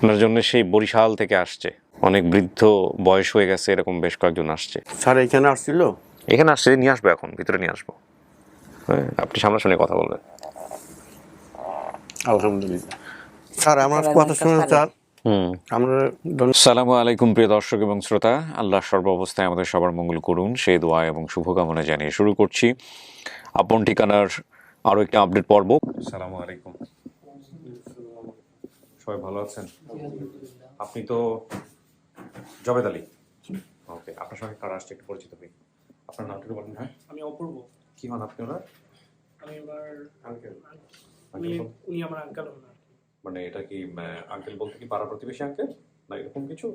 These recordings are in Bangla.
আপনার জন্য সেই বরিশাল থেকে আসছে। অনেক বৃদ্ধ বয়স হয়ে গেছে এরকম বেশ কয়েকজন আসছে। স্যার এখানে আসছিল? এখানে আসছে নিয়ে আসব এখন ভিতরে নিয়ে আসব। হ্যাঁ আপনি সামনাসামনি কথা বলবেন। আলহামদুলিল্লাহ। স্যার আমার কথা শুনুন স্যার। আমরা ধন্য- সালামু আলাইকুম প্রিয় দর্শক এবং শ্রোতা। আল্লাহ সর্ব অবস্থায় আমাদের সবার মঙ্গল করুন সেই দোয়া এবং শুভকামনা জানিয়ে শুরু করছি। আপন ঠিকানার আরও একটি আপডেট পর্ব। সালামু আলাইকুম। সবাই ভালো আছেন? আপনি তো জবেদ আলী? ওকে আপনার সঙ্গে কার আসছে একটু পরিচিত হই। আপনার নামটা একটু বলেন। হ্যাঁ আমি অপূর্ব। কি হন আপনি ওনার? আমি এবার আঙ্কেল। উনি উনি আমার আঙ্কাল মানে এটা কি আঙ্কেল বলতে কি পাড়া প্রতিবেশী আঙ্কেল? না এরকম কিছু?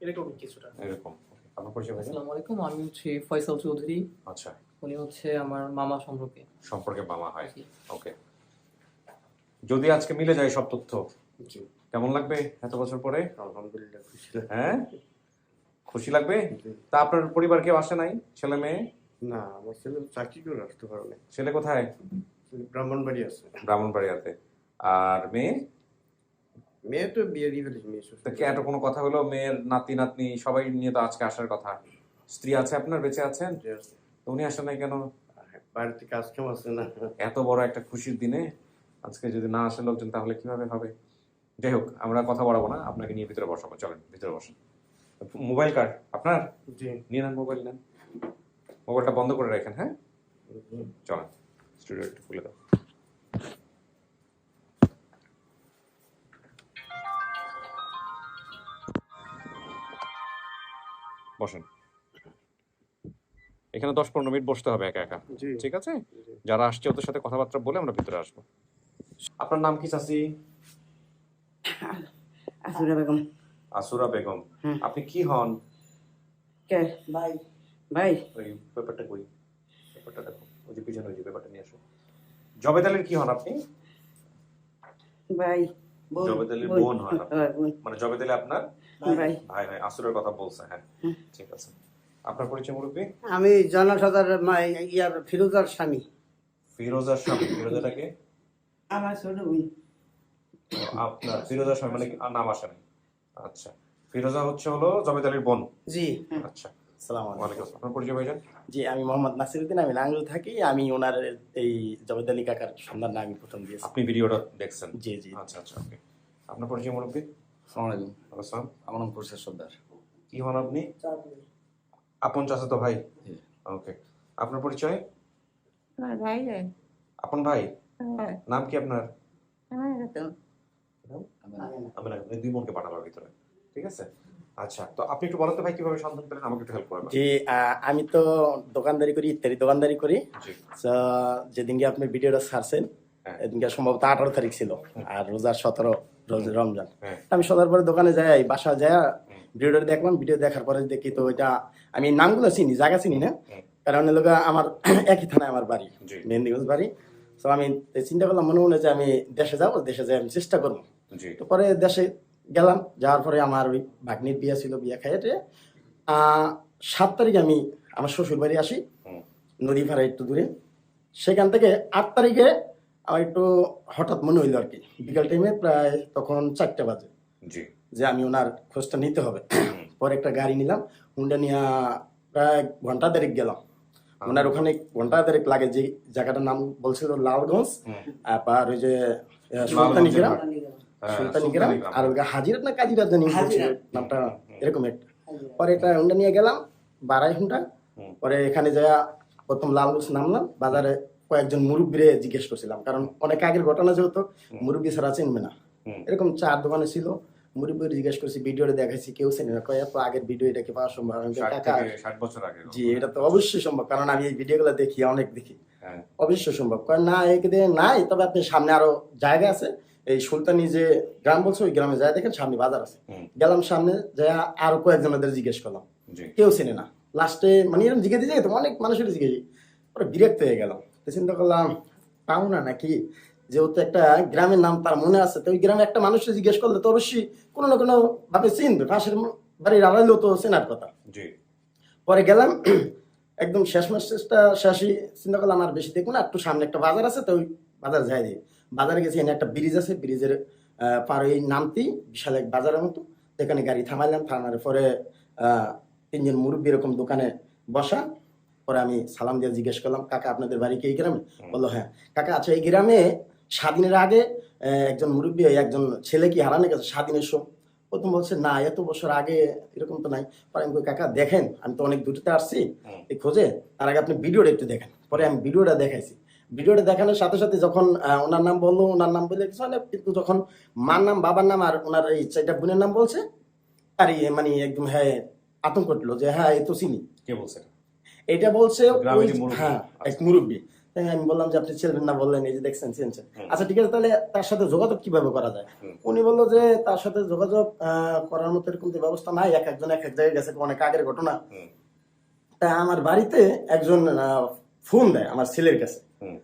এরকম কিছুটা। এরকম আপনার পরিচয় আসসালামু আলাইকুম আমি হচ্ছে ফয়সাল চৌধুরী। আচ্ছা। উনি হচ্ছে আমার মামা সম্পর্কে। সম্পর্কে মামা হয়। ওকে যদি আজকে মিলে যায় সব তথ্য কেমন লাগবে এত বছর পরে? আলহামদুলিল্লাহ খুশি হ্যাঁ? খুশি লাগবে? তা আপনার পরিবার কেউ আসে নাই? ছেলে মেয়ে? না আমার ছেলে চাকরি করে আসতে পারে না ছেলে কোথায়? ব্রাহ্মণবাড়ি আছে। ব্রাহ্মণবাড়িয়াতে। আর মেয়ে? মেয়ে তো বিয়ে দিয়ে ফেলেছে মেয়ে তা কি এত কোনো কথা হলো? মেয়ের নাতি নাতনি সবাই নিয়ে তো আজকে আসার কথা। স্ত্রী আছে আপনার? বেঁচে আছেন? উনি আসেন নাই কেন? বাড়িতে কাজ কাম আছে না। এত বড় একটা খুশির দিনে আজকে যদি না আসে লোকজন তাহলে কীভাবে হবে? যাই হোক আমরা কথা বাড়াবো না আপনাকে নিয়ে ভিতরে বসাবো। চলেন ভিতরে বসেন। মোবাইল কার্ড আপনার? জি। নিয়ে নেন মোবাইল নেন। মোবাইলটা বন্ধ করে রাখেন হ্যাঁ? চলেন স্টুডিও একটু খুলে দাও। বসেন। এখানে দশ পনেরো মিনিট বসতে হবে একা একা। ঠিক আছে? যারা আসছে ওদের সাথে কথাবার্তা বলে আমরা ভিতরে আসব। আপনার নাম কি চাচি? আসুরা বেগম। আসুরা বেগম। আপনি কি হন? কে? ভাই। ভাই? ওই পেপারটা কই? পেপারটা দেখো। ওই যে পিছনে ওই যে পেপারটা নিয়ে আসো। জবেদ আলীর কি হন আপনি? ভাই বোন, জবেদ আলীর বোন, হয় আপনি। হ্যাঁ, মানে জবেদালে আপনার? ভাই। ভাই ভাই আসুরের কথা বলছে হ্যাঁ। ঠিক আছে। আপনার পরিচয় মুরব্বী? আমি জনসদার মা- ইয়ার ফিরোজার স্বামী। ফিরোজার স্বামী। ফিরোজাটাকে আমার ছোট বোন আপনার ফিরোজার স্বামী মানে নাম আসে নাই। আচ্ছা। ফিরোজা হচ্ছে হলো জবেদ আলীর বোন। জি। আচ্ছা। সালাম ওয়ালাইকুম আপনার পরিচয় ভাইজান? জি আমি মোহাম্মদ নাসিরুদ্দিন। আমি নাঙ্গল থাকি। আমি ওনার এই জবেদ আলী কাকার সন্ধান আমি প্রথম দিয়েছি। আপনি ভিডিওটা দেখছেন? জি জি। আচ্ছা আচ্ছা ওকে। আপনার পরিচয় মুরব্বী? সালাম আলাইকুম। আসসালাম। আমার নাম সর্দার। কি হন আপনি? আপন চাচা তো ভাই? জি। ওকে। আপনার পরিচয়? ভাই আপন ভাই? নাম কি আপনার? আমি না দুই বোনকে পাঠাবার ভিতরে। ঠিক আছে? আচ্ছা তো আপনি একটু বলেন তো ভাই কীভাবে সন্ধান পেলেন? আমাকে একটু হেল্প করবেন। জি আমি তো দোকানদারি করি ইত্যাদি দোকানদারি করি। যেদিনকে আপনি ভিডিওটা ছাড়ছেন হ্যাঁ। এদিনকে সম্ভবত আঠারো তারিখ ছিল আর রোজার সতেরো রোজ রমজান। হ্যাঁ। আমি সন্ধ্যার পরে দোকানে যাই বাসা যাই ভিডিওটা দেখলাম ভিডিও দেখার পরে দেখি তো এটা আমি নামগুলো চিনি জায়গা চিনি না। কারণ লোক আমার একই থানায় আমার বাড়ি মেহেন্দিগঞ্জ বাড়ি। তো আমি চিন্তা করলাম মনে মনে যে আমি দেশে যাব দেশে যাই আমি চেষ্টা করব। তো পরে দেশে গেলাম যাওয়ার পরে আমার ওই ভাগ্নির বিয়ে ছিল বিয়ে খাইতে সাত তারিখে আমি আমার শ্বশুর বাড়ি আসি নদী পাড়ে একটু দূরে। সেখান থেকে আট তারিখে আমার একটু হঠাৎ মনে হইল আর কি বিকাল টাইমে প্রায় তখন চারটে বাজে। যে আমি ওনার খোঁজটা নিতে হবে। পরে একটা গাড়ি নিলাম হুন্ডা নিয়ে প্রায় ঘণ্টা দেড়েক গেলাম। ওনার ওখানে ঘণ্টা দেড়েক লাগে যে জায়গাটার নাম বলছিল লালগঞ্জ। আর ওই যে আহ, সুলতানি গ্রাম হ্যাঁ, আর ওই হাজিরা না কাজিরা জানি নামটা এরকম একটা। পরে একটা হুন্ডা নিয়ে গেলাম বারাই হুন্ডা। পরে এখানে যা প্রথম লালগঞ্জ নামলাম বাজারে কয়েকজন মুরব্বীরে জিজ্ঞেস করছিলাম কারণ অনেক আগের ঘটনা যেহেতু মুরব্বী ছাড়া চিনবে না। এরকম চার দোকানে ছিল জিজ্ঞেস করছি ভিডিওটা দেখাইছি কেউ চিনি না। কয় এত আগের ভিডিও এটা কি পাওয়া সম্ভব? ষাট কাকা ষাট বছর আগে জি এটা তো অবশ্যই সম্ভব। কারণ আমি এই ভিডিওগুলো দেখি অনেক দেখি। হ্যাঁ। অবশ্যই সম্ভব। কারণ না নাই তবে আপনি সামনে আরও জায়গা আছে। এই সুলতানি যে গ্রাম বলছে ওই গ্রামে যায় দেখেন সামনে বাজার আছে। গেলাম সামনে যাই আরও কয়েকজনদের জিজ্ঞেস করলাম। কেউ চেনে না। লাস্টে মানে এরকম জিজ্ঞেস দিয়ে তো অনেক মানুষের জিজ্ঞেস। পরে বিরক্ত হয়ে গেলাম। চিন্তা করলাম পাও না নাকি? যেহেতু একটা গ্রামের নাম তার মনে আছে তো ওই গ্রামে একটা মানুষকে জিজ্ঞেস করলে তো অবশ্যই কোনো না কোনো ভাবে চিনবে। পাশের বাড়ির আড়াইলেও তো চেনার কথা। পরে গেলাম একদম শেষ মাসটা শেষই চিন্তা করলাম আর বেশি দেখব না একটু সামনে একটা বাজার আছে তো ওই বাজার যাই দিই বাজারে গেছি এখানে একটা ব্রিজ আছে ব্রিজের পার হয়ে নামতেই বিশাল এক বাজারের মতো। এখানে গাড়ি থামাইলাম থামার পরে আহ, তিনজন মুরব্বী এরকম দোকানে বসা। পরে আমি সালাম দিয়ে জিজ্ঞেস করলাম কাকা আপনাদের বাড়ি কি এই গ্রামে? বলল হ্যাঁ। কাকা আচ্ছা এই গ্রামে স্বাধীনের আগে একজন মুরব্বী একজন ছেলে কি হারানো গেছে স্বাধীনের সময় প্রথম বলছে না এত বছর আগে এরকম তো নাই। পরে আমি কাকা দেখেন আমি তো অনেক দূরতে আসছি এই খোঁজে। তার আগে আপনি ভিডিওটা একটু দেখেন। পরে আমি ভিডিওটা দেখাইছি। ভিডিওটা দেখানোর সাথে সাথে যখন ওনার নাম বলল ওনার নাম বলে কিছু না, কিন্তু যখন মার নাম বাবার নাম আর ওনার এই চারটা বোনের নাম বলছে আর ইয়ে মানে একদম হ্যাঁ আতঙ্ক উঠল যে হ্যাঁ এ তো চিনি। কে বলছে এটা? বলছে। হ্যাঁ এক মুরব্বী। আমি বললাম যে আপনি না বললেন এই যে দেখছেন চিনছেন। আচ্ছা ঠিক আছে তাহলে তার সাথে যোগাযোগ কীভাবে করা যায়? উনি বলল যে তার সাথে যোগাযোগ করার মতো এরকম ব্যবস্থা নাই এক একজন এক এক জায়গায় গেছে অনেক আগের ঘটনা। তা আমার বাড়িতে একজন ফোন দেয় আমার ছেলের কাছে।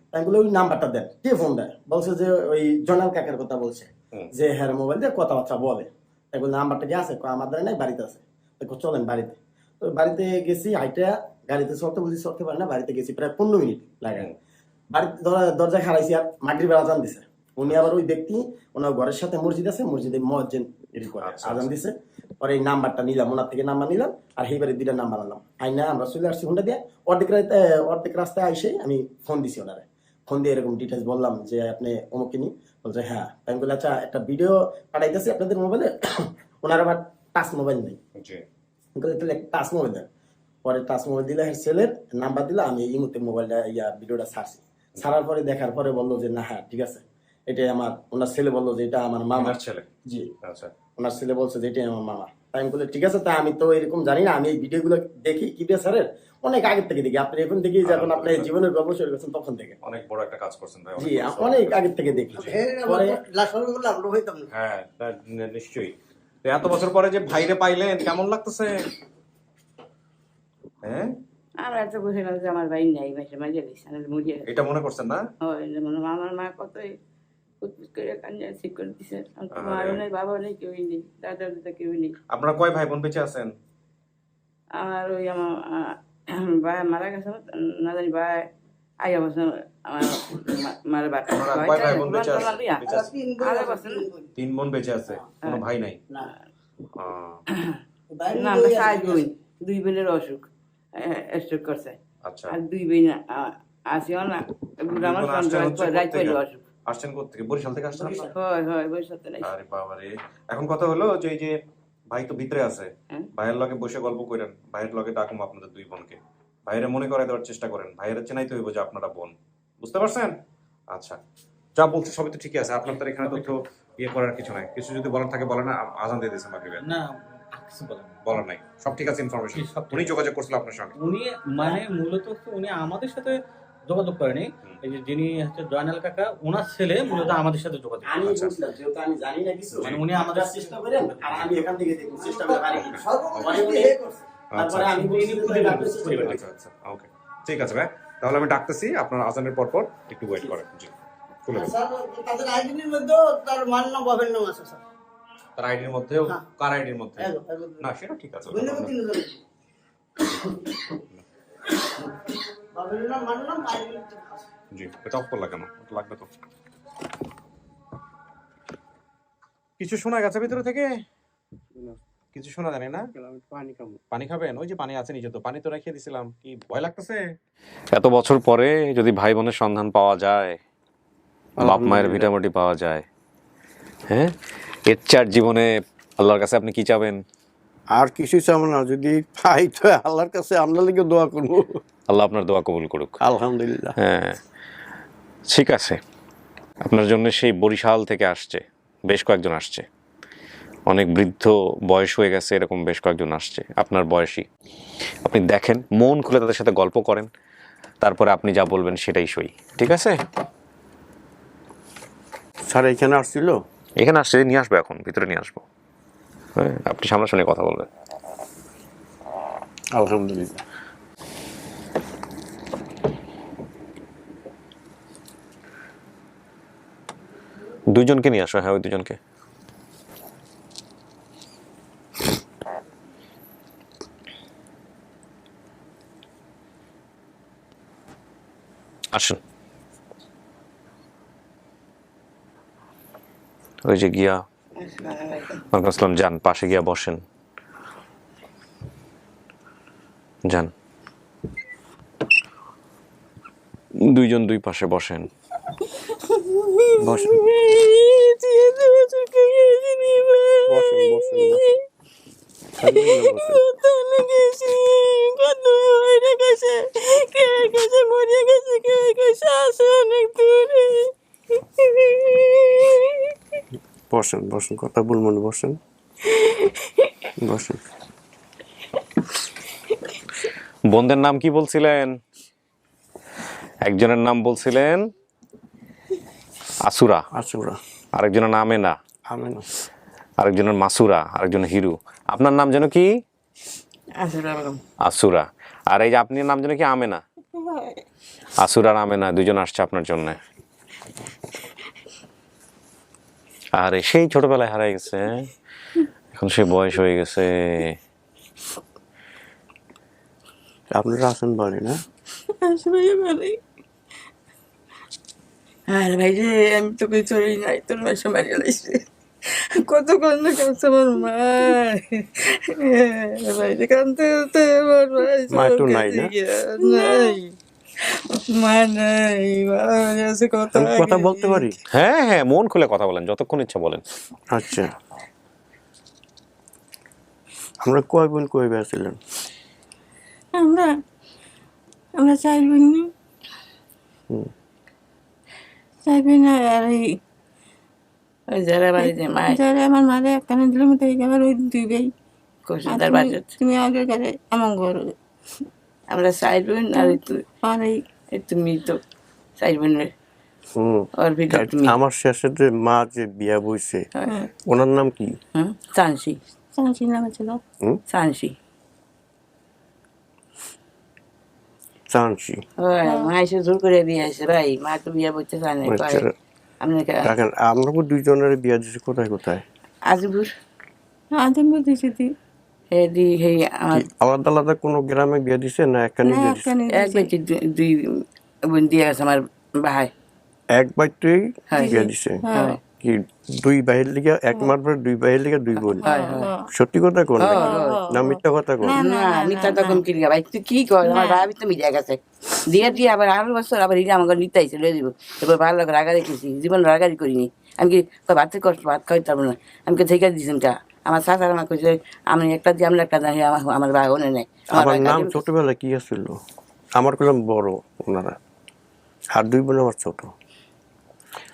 তাই আমি বলি ওই নাম্বারটা দেন। কে ফোন দেয়? বলছে যে ওই জনাল কাকার কথা বলছে। যে হ্যাঁ মোবাইল দিয়ে কথাবার্তা বলে। তাই বলে নাম্বারটা কি আছে? আমার দ্বারা নাই বাড়িতে আছে। চলেন বাড়িতে। তো বাড়িতে গেছি হাইটা গাড়িতে চলতে বলছি চলতে পারে না বাড়িতে গেছি প্রায় পনেরো মিনিট লাগে বাড়িতে দরজা- খারাইছি আর মাগরিবের আজান দিছে। উনি আবার ওই ব্যক্তি ওনার ঘরের সাথে মসজিদ আছে মসজিদে মসজিদ আচ্ছা, আজান আচ্ছা। দিছে। পরে এই নাম্বারটা নিলাম ওনার থেকে নাম্বার নিলাম আর সেইবারে দুইটা নাম্বার আনলাম। আইনা আমরা চলে আসছি দিয়ে। অর্ধেক অর্ধেক রাস্তায় আইসে আমি ফোন দিছি ওনারে। ফোন দিয়ে এরকম ডিটেলস বললাম যে আপনি অমুক নি বলছে হ্যাঁ। আমি বললাম আচ্ছা একটা ভিডিও পাঠাইতেছি আপনাদের মোবাইলে ওনার আবার টাচ মোবাইল নেই। টাচ মোবাইল দেন। পরে টাচ মোবাইল দিলে হ্যাঁ ছেলের নাম্বার দিলে আমি এই মুহূর্তে মোবাইলটা ইয়া ভিডিওটা ছাড়ছি। ছাড়ার পরে দেখার পরে বলল যে না হ্যাঁ ঠিক আছে। এটাই আমার ওনার ছেলে বলল যে এটা আমার মামার ছেলে? জি। আচ্ছা। ওনার ছেলে বলছে যে এটাই আমার মামা। তাই আমি বলে ঠিক আছে তা আমি তো এরকম জানি না আমি এই ভিডিওগুলো দেখি কি স্যারের। অনেক আগের থেকে দেখি। আপনি এখন থেকে যখন আপনি জীবনের গল্প শুরু করছেন তখন থেকে অনেক বড় একটা কাজ করছেন ভাই জি অনেক আগের থেকে দেখি। পরে আমরা হইতাম হ্যাঁ নিশ্চয়ই। তো এত বছর পরে যে ভাইরে পাইলেন কেমন লাগতেছে? হ্যাঁ? আমরা তো বুঝলাম যে আমার বাড়ি নাই মাসে মাঝে মুড়িয়ে এটা মনে করছেন না? হয় আমার মা কতই কুতকুত করে কান্না ঠিক করে দিছে। মারও নেই বাবাও নেই কেউই নেই দাদা দাদা কেউই নেই। আপনারা কয় ভাই বোন বেঁচে আছেন? আমার ওই আমার ভাই মারা গেছে না জানি ভাই আগে বছর আমার মারা বাটা কয় ভাই বোন বেঁচে বছর তিন বোন বেঁচে আছে? কোনো ভাই নাই? না। না আমরা সাত বোন। দুই বোনের অসুখ। স্ট্রোক করছে। আচ্ছা। আর দুই বোন আহ, আসিও না। আমার বোন আসছেন রাত কোত্থেকে? অসুখ আসছেন কোথেকে বরিশাল থেকে আসছেন? হয় হয় আরে বাবারে। এখন কথা হলো যে এই যে ভাই তো ভিতরে আছে। হ্যাঁ। ভাইয়ের লগে বসে গল্প করেন। ভাইয়ের লগে ডাকুম আপনাদের দুই বোনকে। ভাইয়ের মনে করে দেওয়ার চেষ্টা করেন। ভাইয়ের চেনাইতে হইব যে আপনারা বোন। বুঝতে পারছেন? আচ্ছা। যা বলছে সবই তো ঠিকই আছে। আপনার তো এখানে তথ্য ইয়ে করার কিছু নাই। কিছু যদি বলার থাকে বলেন না আজান দিয়ে দিয়েছে মাগরিবের না কিছু বলেন না। বলার নাই। সব ঠিক আছে ইনফরমেশন উনি যোগাযোগ করছিল আপনার সঙ্গে। উনি মানে মূলত উনি আমাদের সাথে যোগাযোগ করেনি। এই যে যিনি হচ্ছে জয়নাল কাকা ওনার ছেলে মূলত আমাদের সাথে যোগাযোগ আমি বুঝলাম যেহেতু আমি জানি না কিছু। মানে উনি আমাদের চেষ্টা করেন আর আমি এখান থেকে দেখব চেষ্টা করে পারি। আচ্ছা তারপরে আমি করেন। আচ্ছা আচ্ছা ওকে। ঠিক আছে ভাই। তাহলে আমি ডাকতেছি আপনার আজানের পর পর একটু ওয়েট করেন। জি স্যার তাদের আইডির তার মান আছে স্যার। তার আইডির মধ্যেও হ্যাঁ। কার আইডির মধ্যে। না সেটা ঠিক আছে। জি এটা অফ করলা কেন? লাগবে তো। কিছু শোনা গেছে ভিতরে থেকে? কিছু শোনা জানি না? পানি খাব। পানি খাবেন? ওই যে পানি আছে নিচে তো পানি তো রেখে দিছিলাম। কি ভয় লাগতেছে? এত বছর পরে যদি ভাই বোনের সন্ধান পাওয়া যায় বাপ মায়ের ভিটামিটি পাওয়া যায় হ্যাঁ? এর চার জীবনে আল্লাহর কাছে আপনি কি চাবেন? আর কিছু চাবো না যদি পাই তো আল্লাহর কাছে আমরা লিগে দোয়া করব। আল্লাহ আপনার দোয়া কবুল করুক। আলহামদুলিল্লাহ। হ্যাঁ ঠিক আছে। আপনার জন্য সেই বরিশাল থেকে আসছে বেশ কয়েকজন আসছে। অনেক বৃদ্ধ বয়স হয়ে গেছে এরকম বেশ কয়েকজন আসছে আপনার বয়সী। আপনি দেখেন মন খুলে তাদের সাথে গল্প করেন তারপরে আপনি যা বলবেন সেটাই সই ঠিক আছে? স্যার এখানে আসছিল? এখানে আসছে নিয়ে আসব এখন ভিতরে নিয়ে আসব। হ্যাঁ আপনি সামনাসামনি কথা বলবেন। আলহামদুলিল্লাহ। দুজনকে নিয়ে আসো হ্যাঁ ওই দুজনকে আসুন ওই যে গিয়া আসসালাম যান, পাশে গিয়া বসেন। যান। দুইজন দুই পাশে বসেন। বসেন। বসেন বসেন। বসেন বসেন কথা বলবেন বসেন। বসেন। বোনদের নাম কি বলছিলেন? একজনের নাম বলছিলেন আসুরা। আসুরা। আরেকজনের নাম এনা। আমি না আরেকজনের মাসুরা আরেকজনের হিরু। আপনার নাম যেন কি? আসুরা আর এই যে আপনার নাম যেন কি? আমেনা। আসুরা আর আমেনা দুজন আসছে আপনার জন্য। আরে সেই ছোটবেলায় হারাই গেছে এখন সে বয়স হয়ে গেছে। আপনারা আছেন বাড়ি না? আর ভাই রে আমি তো কিছু চলি নাই তোর মাসে মারি লাইছে কত কন্দ কাছে আমার মা ভাই রে কান্দতে আমার মা নাই। না? নাই মা নাই মা আছে কত আমি কথা বলতে পারি? হ্যাঁ হ্যাঁ মন খুলে কথা বলেন যতক্ষণ ইচ্ছা বলেন। আচ্ছা। আমরা কয় বোন কয় বেড়াছিলেন আমরা আমরা চাই বোন। চাই বোন আর এই যারা বাড়িতে মায়ের যারা আমার মারে একখানে দিলে মতো এই আবার ওই দুই ভাই। তুমি- বাড়িতে তুমি আগে গেলে এমন করো। আমরা সাইড বোন আর এই তু- আর এই এই সাইড বোনের। ওর ভিতরে তুমি আমার শেষে যে মা যে বিয়া বইছে ওনার নাম কি? হুম চানসি চাঁচি নামে ছিল চানসি চানসি ওই মা এসে জোর করে বিয়ে আছে ভাই। মা তো বিয়া করতে চায় না আচ্ছা আপনাকে আমরা দুইজনের বিয়া দিছি কোথায় কোথায়? আজিপুর আদিম বুঝেছি আলাদা আলাদা কোনো গ্রামে বিয়া দিছে না একখানে এক বেটি দুই- বোন দিয়ে গেছে আমার ভাই। এক বাইতেই হ্যাঁ। বিয়া দিছে? হ্যাঁ। কি দুই ভাইয়ের লিগে এক মারবার দুই লিগে দুই বোন? সত্যি কথা কোন? না মিথ্যা কথা কোন? না আমি তো কি ভাই? তুই কি কর? আমার ভাবি তো মিডিয়া গেছে। দিয়ে দিয়ে আবার আরও বছর আবার আমাকে নিতে লয়ে দিব। এবার ভালো লাগে রাগা রেখেছি জীবন রাগারি করিনি। আমি কি ভাতের কষ্ট ভাত খাইতে পারব না? আমি কি থেকে দিয়েছেন কা আমার শাশার আমার কইছে আমি একটা দিয়ে আমি একটা দিয়ে আমার আমার ভাই ওনে নেই। আমার আমার নাম ছোটবেলায় কি আসছিল আমার কলাম বড় ওনারা। আর দুই বোন আমার ছোট।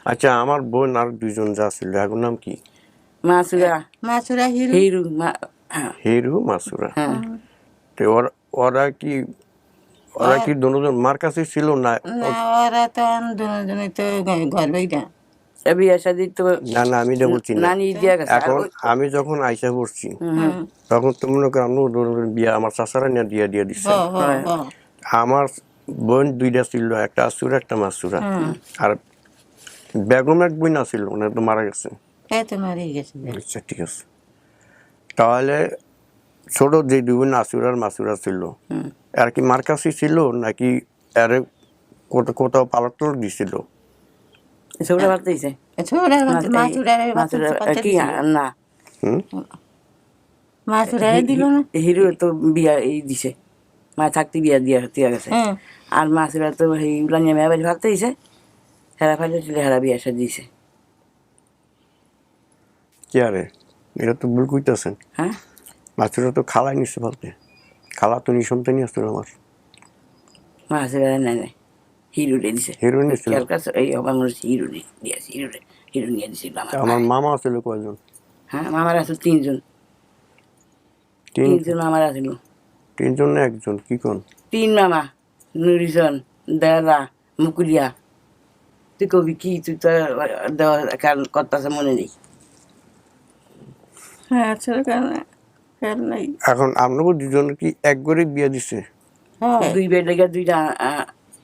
আচ্ছা আমার বোন আর দুইজন যা ছিল এখন নাম কি? মাসুরা। মাছুরা হিরো। হিরু মা হ্যাঁ, হিরু মাসুরা। হ্যাঁ। তো ওরা ওরা কি ওরা কি দুজন মার কাছে ছিল না? ওরা তো দুজনে তো ঘর বাইটা এ বিয়ে শাদি তো না না আমি এটা বলছি না। দিয়া গেছে। এখন আমি যখন আইসা পড়ছি তখন তো মনে করো আমরা দুজনের বিয়া আমার চাচারা নিয়ে দিয়ে দিয়ে দিচ্ছে হ হ হ আমার বোন দুইটা ছিল একটা আসুরা একটা মাসুরা। আর বেগম এক বোন আছিল ওনা তো মারা গেছে। আচ্ছা ঠিক আছে। তাহলে ছোট যে দুই বোন আসুরার মাসুরা ছিল আর কি মার কাছে ছিল নাকি আর কোথাও কোথাও পালক টালক দিছিল? ছোটটা ভাত মাছুরা কি না মাছুরা দিল না হিরো তো বিয়া এই দিছে মা থাকতে বিয়া দিয়া দিয়া গেছে আর মাসিরা তো এই উলানিয়া মেয়া বাড়ি ভাবতে দিছে হেরা ফাইলে ছিল হেরা বিয়া সে দিছে কি আরে এটা তো ভুল কইতেছেন হ্যাঁ মাসুরা তো খালাই নিচ্ছে বলতে খালা তো নিঃসন্তানই আসছিল আমার মাসিরা নাই নাই হিরো রে দিছে হিরো কাছে এই আমার মনে হচ্ছে হিরো রে দিয়েছে হিরো রে হিরো নিয়ে দিছিল আমার আমার মামা আছিল কয়জন হ্যাঁ মামার আছে তিনজন তিনজন মামার আছিল তিনজন না একজন কি কোন তিন মামা নুরিজন দেলা মুকুলিয়া তুই কবি কি তুই তো দেওয়া কারণ করতেছে মনে নেই হ্যাঁ কারণ এখন আপনাকে দুজন কি এক করে বিয়ে দিছে হ্যাঁ দুই বেড লেগে দুইটা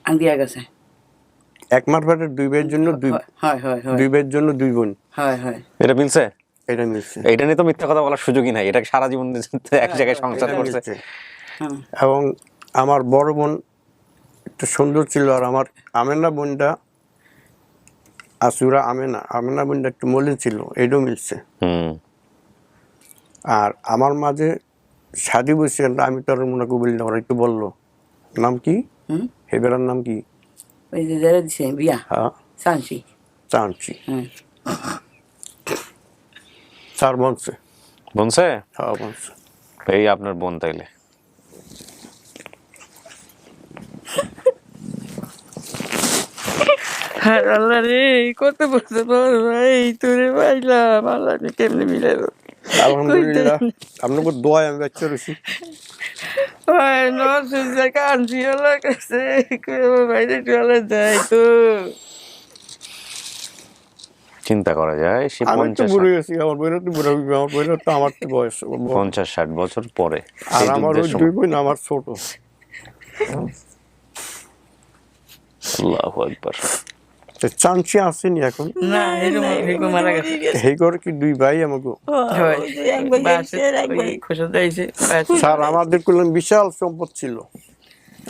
আন্দিয়া গেছে। এক দুই ভাইয়ের জন্য দুই হয় হয় হয় দুই ভাইয়ের জন্য দুই বোন। হয় হয়। এটা মিলছে? এটা মিলছে। এইটা নিয়ে তো মিথ্যা কথা বলার সুযোগই নাই। এটা সারা জীবন এক জায়গায় সংসার করছে। এবং আমার বড় বোন একটু সুন্দর ছিল আর আমার আমেনা বোনটা আসুরা আমেনা আমেনা বোনটা একটু মলিন ছিল এটাও মিলছে। হুম। আর আমার মাঝে সাদি বসে আমি তোর মনে করি বলি না ওরা একটু বলল নাম কি? হুম? হেবেরার নাম কি? ওই যে যারা দিছে বিয়া। হ্যাঁ। সানসি হুম। চার বনছে। বলছে হ্যাঁ বনছে। এই আপনার বোন তাইলে। আল্লাহ রে কত বছর পর ভাই তোরে পাইলাম আল্লাহ আমি কেমনে মিলাবো আলহামদুলিল্লাহ। আপনাকে দোয়ায় আমি বাচ্চা রয়েছি নসুজা কানছি আল্লাহ কাছে বাইরে চলে যাই তো চিন্তা করা যায় সে আমি তো পঞ্চাশ বুড়ো গেছি আমার বইয়ের তো বুড়ো হইবে, আমার বইয়ের তো আমার তো বয়স বড়। পঞ্চাশ ষাট বছর পরে আর আমার যুদ্ধের ওই সময়। দুই বোন আমার ছোট আল্লাহু আকবার চান্সি আসেনি এখন? না এরকম এরকম মারা গেছে। এই কি দুই ভাই আমাকে হয় স্যার আমাদের করলাম বিশাল সম্পদ ছিল।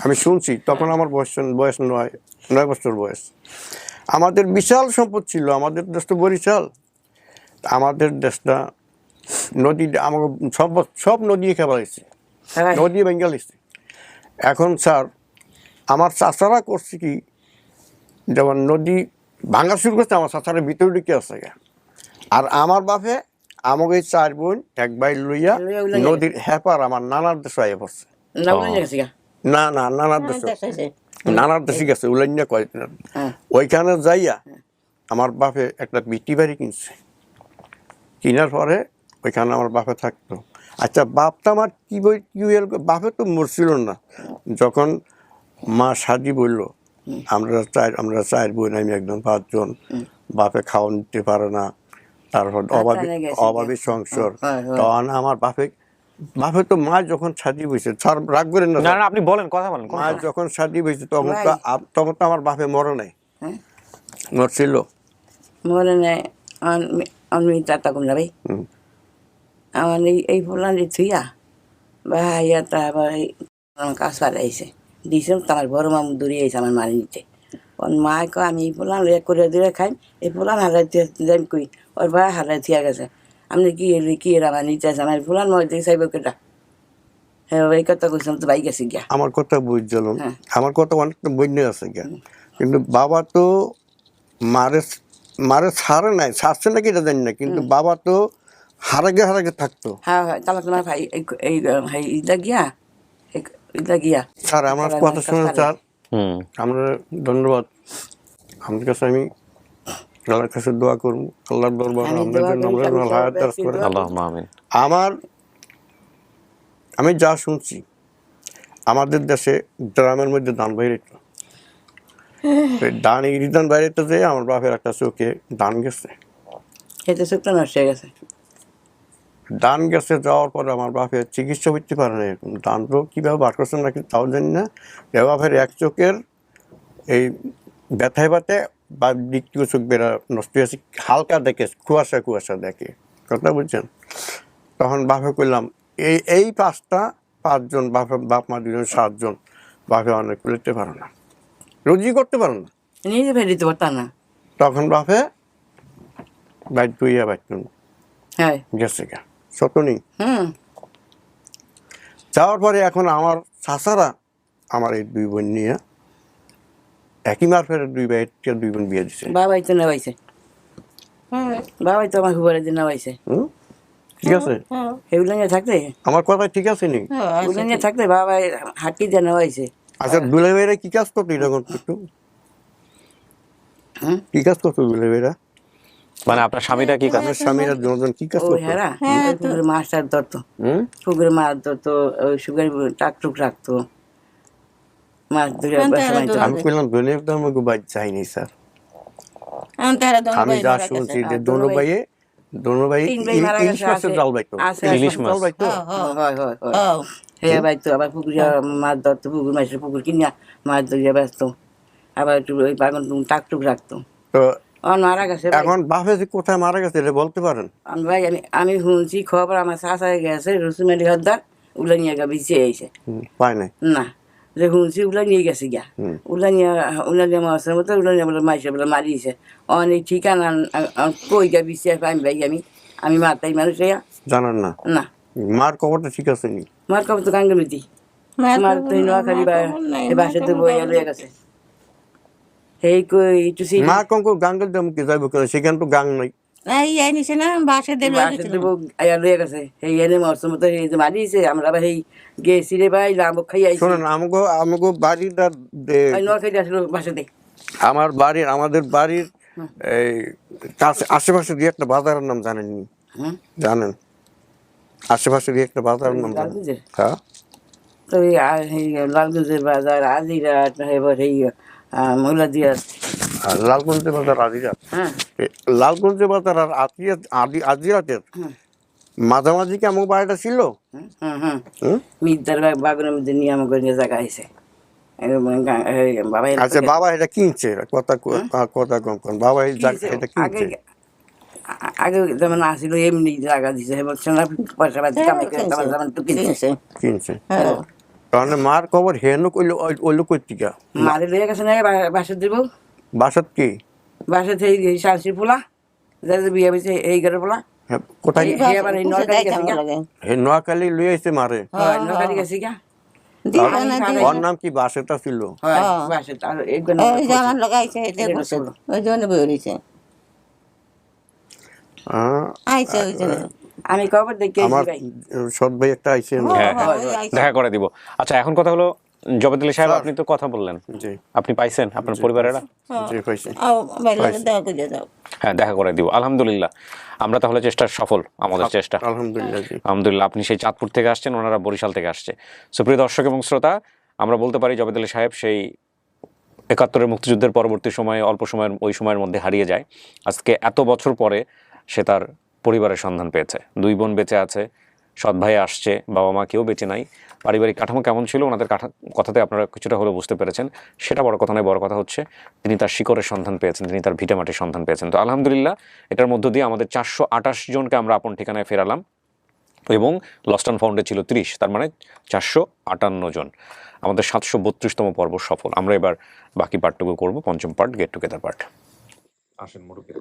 আমি শুনছি তখন আমার বয়স বয়স নয় নয় বছর বয়স। আমাদের বিশাল সম্পদ ছিল আমাদের দেশ তো বরিশাল। আমাদের দেশটা নদী আমাকে সব সব নদী খেলা হয়েছে। হ্যাঁ। নদী বেঙ্গল এখন স্যার আমার চাষারা করছে কি যেমন নদী ভাঙা শুরু করছে আমার চাচারা ভিতরে ঢুকে আছে গা। আর আমার বাপে আমাকে চার বোন এক ভাই লইয়া নদীর হেপার আমার নানার দেশে আইয়া পড়ছে। না না না নানার দেশে। নানার দেশে গেছে উলাইয়া কয় হ্যাঁ। ওইখানে যাইয়া আমার বাপে একটা বিটি বাড়ি কিনছে। কিনার পরে ওইখানে আমার বাপে থাকতো। আচ্ছা বাপটা আমার কি বই কি বাপে তো মরছিল না। যখন মা সাজি বলল আমরা চার আমরা চার বোন আমি একদম পাঁচজন। বাপে খাওয়া নিতে পারে না। তারপর অভাবী অভাবী সংসার। তখন আমার বাপে বাপে তো মা যখন সাজি বইছে স্যার রাগ করেন না না আপনি বলেন কথা বলেন মা যখন শাদি হয়েছে তখন তো তখন তো আমার বাপে মরে নাই। হ্যাঁ। মরছিল। মনে নেই। আমি তাতা কম যাবে আমার এই এই ফুলান থুইয়া ভাইয়া তারপর কাজ পাঠাইছে দিয়েছিলাম তো আমার বড় মামু দূরে আইছে আমার মারি নিতে ওর মা কয় আমি এই লইয়া করে দূরে খাই এই ফুলান হারাই যাই কই? ওর ভাই হারাই থিয়া গেছে। আপনি কি এলি কি এর আমার নিতে আছে আমার ফুলান মরে দেখে চাইব কেটা হ্যাঁ এই কথা কইছিলাম তো ভাই গেছে গিয়া। আমার কথা বুঝছিলাম হ্যাঁ। আমার কথা অনেকটা বইনে আছে গা কিন্তু বাবা তো মারে মারে ছাড়ে নাই ছাড়ছে নাকি এটা জানি না কিন্তু বাবা তো হারাগে হারাগে থাকতো। হ্যাঁ হ্যাঁ তাহলে তোমার ভাই এই এই ভাই ইদা গিয়া? স্যার আমার কথা শুনুন স্যার। আমরা ধন্যবাদ। কাছে আমি আল্লাহর কাছে দোয়া করব আল্লাহর দরবার আমি জন্য আমরা হায়াত সবাই করে দোয়া আমিন। আমার আমি যা শুনছি আমাদের দেশে গ্রামের মধ্যে দান বাইরে দান এই দান বাইরে তো যে আমার বাপের একটা চোখে দান গেছে। এতে চোখটা নষ্ট হয়ে গেছে। দান গেছে যাওয়ার পরে আমার বাপের চিকিৎসা করতে পারে না এরকম দান তো কীভাবে বার করছেন নাকি তাও জানি না। এ বাপের এক চোখের এই ব্যথায় ব্যথায় বা দ্বিতীয় চোখ বেড়া নষ্ট হয়েছে হালকা দেখে কুয়াশা কুয়াশা দেখে। কথা বুঝছেন? তখন বাপে করলাম এই এই পাঁচটা পাঁচজন বাপে বাপ মা দুজন সাতজন বাপে অনেক করতে পারে না। রোজই করতে পারে না। নিজে পারতাম না। তখন বাপে বাইর তুইয়া বাইর হ্যাঁ। গেছে গা। হুম। যাওয়ার পরে এখন আমার চাচারা আমার এই দুই বোন নিয়ে একই মারফের দুই ভাইকে দুই বোন বিয়ে দিছে। বাবাই তো নেওয়াইছে বাবাই তো আমার হুবারের দিন নেওয়াইছে ঠিক আছে? এগুলো নিয়ে থাকতে? আমার কথা ঠিক আছে নি? এগুলো নিয়ে থাকতে বাবাই হাঁটি দিয়ে নেওয়াইছে আচ্ছা দুলে ভাইরা কি কাজ করতো করতো একটু? কি কাজ করতো দুলে ভাইরা মানে আপনার স্বামীরা কি কাজ স্বামীরা দুজন কি কাজ করতো? হেরা? পুকুরে মাছ টাছ ধরতো? পুকুরে মাছ ধরতো সুগার টাক টুক রাখতো। মাছ ধরে বাসা আমি কইলাম দুলে তো আমাকে বাদ যায়নি স্যার। আমি তারা দন আমি যা শুনছি যে দোনো ভাইয়ে দোনো ভাই তিন ভাই মারা ইলিশ গেছে, মাছের জাল বাইতো। আছে, ইলিশ জাল মাছ। বাইতো হয় হয় হয় হ্যাঁ। বাইতো আবার পুকুরে মাছ ধরতো পুকুর মাছের পুকুর কিনিয়া মাছ ধরিয়া ব্যস্ত আবার একটু ওই বাগান টাক টুক রাখতো। তো মারা গেছে। এখন বাপে যে কোথায় মারা গেছে এটা বলতে পারেন? ভাই আমি আমি শুনছি খবর আমার শাশায় গেছে রসুমেলি হদ্দার উলে নিয়ে গা বিছিয়ে আইছে। পায় নাই? না যে শুনছি ওগুলা নিয়ে গেছে গিয়া। ওগুলা নিয়ে ওগুলা নিয়ে মাছের মতো ওগুলা নিয়ে বলে মাইসে বলে মারিয়েছে। অনেক ঠিকানা কই গা বিশ্বাস আমি ভাই আমি? আমি মারতাই মানুষ জানান না? না। মার খবরটা ঠিক আছে নি? মার কবে তো গাঙ্গলতি মার তো নোয়াখালী বাসাতে বইয়া লইয়া গেছে। সেই সেই মা কঙ্ক গাঙ্গের দাম কি যাইব কেন সেখানে তো গাং নাই। এই এই নিছে না বাসে দেবে বউ আয়া লইয়া গেছে। সেই এনে মাছের মতো এই যে মারিয়েছে আমরা সেই গেছি রে ভাই লাভ খাই আইছি। শোনেন আমাকে আমাকে বাড়িটা দে- ওই নোয়াখালী আসলো বাসাতে আমার বাড়ির আমাদের বাড়ির এই আশেপাশে দিয়ে একটা বাজারের নাম জানেননি হুম। জানেন? আশেপাশে দিয়ে একটা বাজারের নাম জানেন? লালগঞ্জের? হ্যাঁ। তো এই লালগঞ্জের বাজার আজিরাট এবার এই মহিলা দিয়া আর লালগঞ্জের বাজার আজিরাত হ্যাঁ। এ, লালগঞ্জের বাজার আর আজিরাত আদি আজিরাতের মাঝামাঝি কি আমার বাড়িটা ছিল? বাগানের মধ্যে নিয়ে আমাকে নিয়ে জায়গা আচ্ছা বাবা এটা কিনছে কথা কথা কম কম। বাবা এই জায়গা এটা আগে কিনছে আ- আগে যেমন আসিল এমনি জায়গা দিছে। না পয়সা পাতি কামাই করে যেমন তো কিনছে। কিনছে। কারণ মার খবর হেন কইলো ওইলো কইতিকা মারে লইয়া গেছে না বা- বাসা দিব? বাসাত কি? বাসা থেকে এই শালসি পোলা বিয়ে এই পোলা। হ্যাঁ, কোথায়? এই- নোয়াখালী গেছে গা। হে নোয়াখালী লই আইছে মারে। হয়, নোয়াখালী গেছে গা। ওর নাম কি? বাসাটা ছিল হয়, বাসা আর এই ঘরে ওই যে আমার লাগাইছে এটা করছে। ওই জন্য বেরিয়েছে আইছে ওই জন্য আমি খবর দেখে আমার ভাই। একটা আইছে? হ্যাঁ হ্যাঁ, হ্যাঁ। দেখা করে দিব। আচ্ছা এখন কথা হলো জবেদুল সাহেব আপনি তো কথা বললেন। আপনি পাইছেন আপনার পরিবারেরা? হ্যাঁ। দেখা করে দিব। আলহামদুলিল্লাহ। আমরা তাহলে চেষ্টা সফল আমাদের চেষ্টা। আলহামদুলিল্লাহ আলহামদুলিল্লাহ আপনি সেই চাঁদপুর থেকে আসছেন ওনারা বরিশাল থেকে আসছে। সুপ্রিয় দর্শক এবং শ্রোতা আমরা বলতে পারি জবেদ আলী সাহেব সেই একাত্তরের মুক্তিযুদ্ধের পরবর্তী সময়ে অল্প সময়ের ওই সময়ের মধ্যে হারিয়ে যায়। আজকে এত বছর পরে সে তার পরিবারের সন্ধান পেয়েছে। দুই বোন বেঁচে আছে, সৎ ভাই আসছে, বাবা মা কেউ বেঁচে নাই। পারিবারিক কাঠামো কেমন ছিল? ওনাদের কাঠা কথাতে আপনারা কিছুটা হলেও বুঝতে পেরেছেন। সেটা বড় কথা নয়, বড় কথা হচ্ছে তিনি তার শিকড়ের সন্ধান পেয়েছেন, তিনি তার ভিটামাটির সন্ধান পেয়েছেন। তো আলহামদুলিল্লাহ, এটার মধ্য দিয়ে আমাদের চারশো আটাশ জনকে আমরা আপন ঠিকানায় ফেরালাম এবং লস্ট অ্যান্ড ফাউন্ডে ছিল ত্রিশ, তার মানে চারশো আটান্ন জন। আমাদের সাতশো বত্রিশতম পর্ব সফল। আমরা এবার বাকি পার্টটুকু করব, পঞ্চম পার্ট গেট টুগেদার পার্ট আসেন মুরুব্বী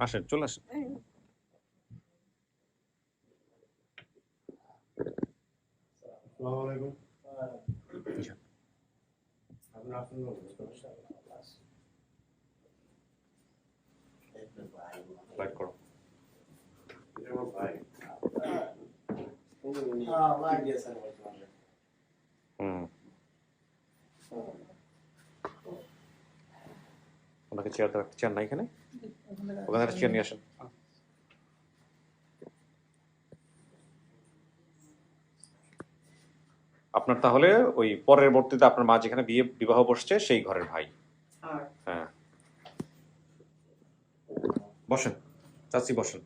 আসেন চলে আসেন। করো। ওনাকে চেয়ার দাও চেয়ার নাই এখানে। ওখানে একটা চেয়ার নিয়ে আসেন। আপনার তাহলে ওই পরের বর্তীতে আপনার মা যেখানে বিয়ে বিবাহ বসছে সেই ঘরের ভাই। হ্যাঁ। বসেন। চাচি বসেন।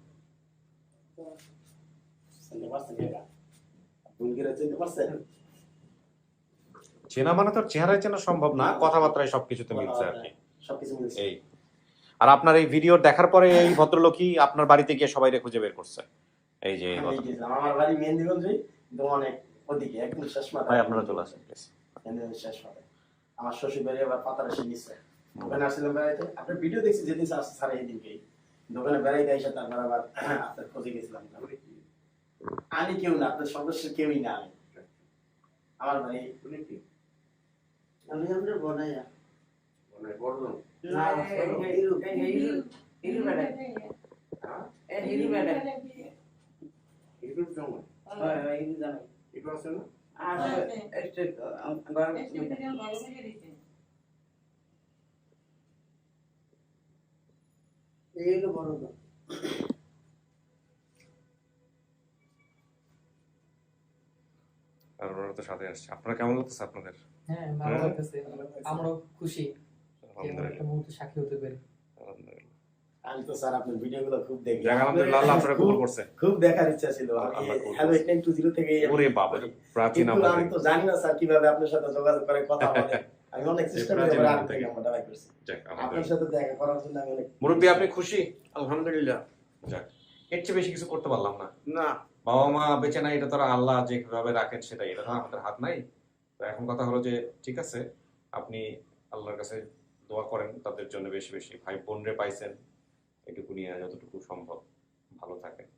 চেনা মানে তো চেহারায় চেনা সম্ভব না কথাবার্তায় সবকিছুতে মিলছে আর কি। সবকিছু মিলছে এই। আর আপনার এই ভিডিও দেখার পরে এই ভদ্রলোকই আপনার বাড়িতে গিয়ে সবাই খুঁজে বের করছে। এই যে। আমার বাড়ি মেহেন্দিগঞ্জে কিন্তু অনেক ওদিকে একদম শেষ মাথায়। ভাই আপনারা চলে আসেন প্লিজ মেহেন্দিগঞ্জ শেষ মাথায়। আমার শ্বশুর বাড়ি আবার পাতারাশি নিচ্ছে দোকানে আসছিলাম বেড়াইতে। আপনার ভিডিও দেখছি যেদিন আসছে সারা এই দিনকেই দোকানে বেড়াইতে এসে তারপর আবার আপনার খোঁজে গেছিলাম। কি? আমি কেউ না আপনার সদস্য কেউই না আমি। আমার বাড়ি আমি আমরা বনাই হয়, হয়, হিরু জামাই। আর, ওরা তো সাথে আসছে আপনারা কেমন লাগতেছে আপনাদের হ্যাঁ ভালো হ্যাঁ। লাগতেছে আমরাও খুশি আলহামদুলিল্লাহ। আপনি খুশি? আলহামদুলিল্লাহ। যাক এর চেয়ে বেশি কিছু করতে পারলাম না। না। বাবা মা বেঁচে নাই এটা তো আল্লাহ যেভাবে রাখেন সেটাই। এটা আমাদের হাত নাই। তো এখন কথা হলো যে ঠিক আছে আপনি আল্লাহর কাছে দোয়া করেন, তাদের জন্য বেশি বেশি। ভাই বোনরে পাইছেন, এটুকু নিয়ে যতটুকু সম্ভব ভালো থাকেন।